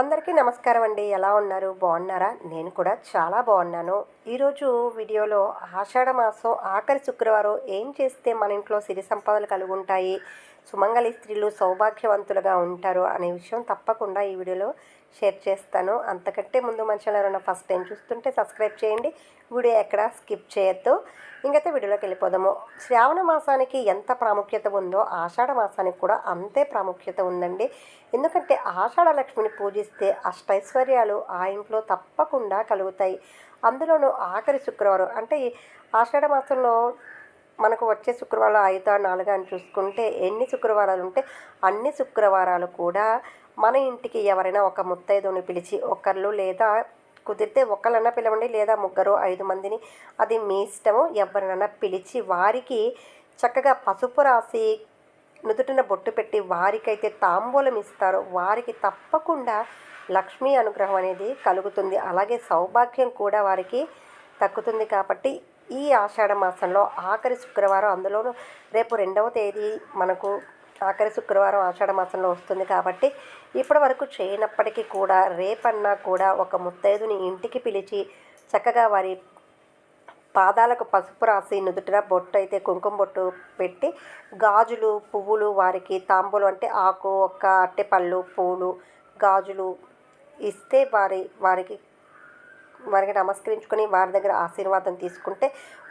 అందరికీ నమస్కారం అండి. ఎలా ఉన్నారు? బాగున్నారా? నేను కూడా చాలా బాగున్నాను. ఈరోజు వీడియోలో ఆషాఢ మాసం ఆఖరి శుక్రవారం ఏం చేస్తే మన ఇంట్లో సిరి సంపదలు కలిగి ఉంటాయి సుమంగళి స్త్రీలు సౌభాగ్యవంతులుగా ఉంటారు అనే విషయం తప్పకుండా ఈ వీడియోలో షేర్ చేస్తాను. అంతకంటే ముందు మన ఛానల్ ఎవరైనా ఫస్ట్ టైం చూస్తుంటే సబ్స్క్రైబ్ చేయండి. వీడియో ఎక్కడ స్కిప్ చేయొద్దు. ఇంకైతే వీడియోలోకి వెళ్ళిపోదాము. శ్రావణ మాసానికి ఎంత ప్రాముఖ్యత ఉందో ఆషాఢ మాసానికి కూడా అంతే ప్రాముఖ్యత ఉందండి. ఎందుకంటే ఆషాఢ లక్ష్మిని పూజిస్తే అష్టైశ్వర్యాలు ఆ ఇంట్లో తప్పకుండా కలుగుతాయి. అందులోనూ ఆఖరి శుక్రవారం అంటే ఈ ఆషాఢ మాసంలో మనకు వచ్చే శుక్రవారం ఐదు నాలుగు అని చూసుకుంటే ఎన్ని శుక్రవారాలు ఉంటే అన్ని శుక్రవారాలు కూడా మన ఇంటికి ఎవరైనా ఒక ముత్తైదుని పిలిచి ఒకళ్ళు లేదా కుదిరితే ఒకళ్ళన్నా పిలవండి లేదా ముగ్గురు ఐదు మందిని అది మీ ఇష్టము. ఎవరినైనా పిలిచి వారికి చక్కగా పసుపు రాసి నుదుటిన బొట్టు పెట్టి వారికైతే తాంబూలం ఇస్తారో. వారికి తప్పకుండా లక్ష్మీ అనుగ్రహం అనేది కలుగుతుంది. అలాగే సౌభాగ్యం కూడా వారికి తగ్గుతుంది కాబట్టి ఈ ఆషాఢ మాసంలో ఆఖరి శుక్రవారం అందులోనూ రేపు రెండవ తేదీ మనకు ఆఖరి శుక్రవారం ఆషాఢ మాసంలో వస్తుంది కాబట్టి ఇప్పటి వరకు చేయనప్పటికీ కూడా రేపన్నా కూడా ఒక ముత్తైదుని ఇంటికి పిలిచి చక్కగా వారి పాదాలకు పసుపు రాసి నుదుటిన బొట్టు అయితే కుంకుమ బొట్టు పెట్టి గాజులు పువ్వులు వారికి తాంబూలు అంటే ఆకు ఒక్క అట్టెపళ్ళు పూలు గాజులు ఇస్తే వారి వారికి వారికి నమస్కరించుకొని వారి దగ్గర ఆశీర్వాదం తీసుకుంటే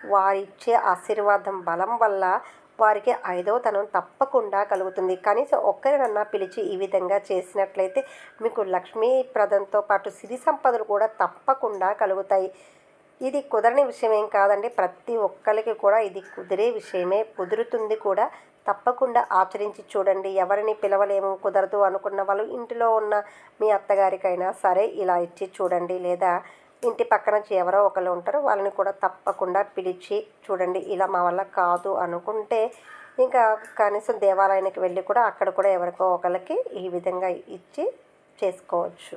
వారిచ్చే ఆశీర్వాదం బలం వల్ల వారికి ఐదవ తనం తప్పకుండా కలుగుతుంది. కనీసం ఒక్కరినన్నా పిలిచి ఈ విధంగా చేసినట్లయితే మీకు లక్ష్మీప్రదంతో పాటు సిరి సంపదలు కూడా తప్పకుండా కలుగుతాయి. ఇది కుదరని విషయం ఏం కాదండి. ప్రతి ఒక్కరికి కూడా ఇది కుదిరే విషయమే. కుదురుతుంది కూడా. తప్పకుండా ఆచరించి చూడండి. ఎవరిని పిలవలేము కుదరదు అనుకున్న వాళ్ళు ఇంటిలో ఉన్న మీ అత్తగారికైనా సరే ఇలా ఇచ్చి చూడండి. లేదా ఇంటి పక్కన ఎవరో ఒకరు ఉంటారో. వాళ్ళని కూడా తప్పకుండా పిలిచి చూడండి. ఇలా మా వల్ల కాదు అనుకుంటే ఇంకా కనీసం దేవాలయానికి వెళ్ళి కూడా అక్కడ కూడా ఎవరికో ఒకరికి ఈ విధంగా ఇచ్చి చేసుకోవచ్చు.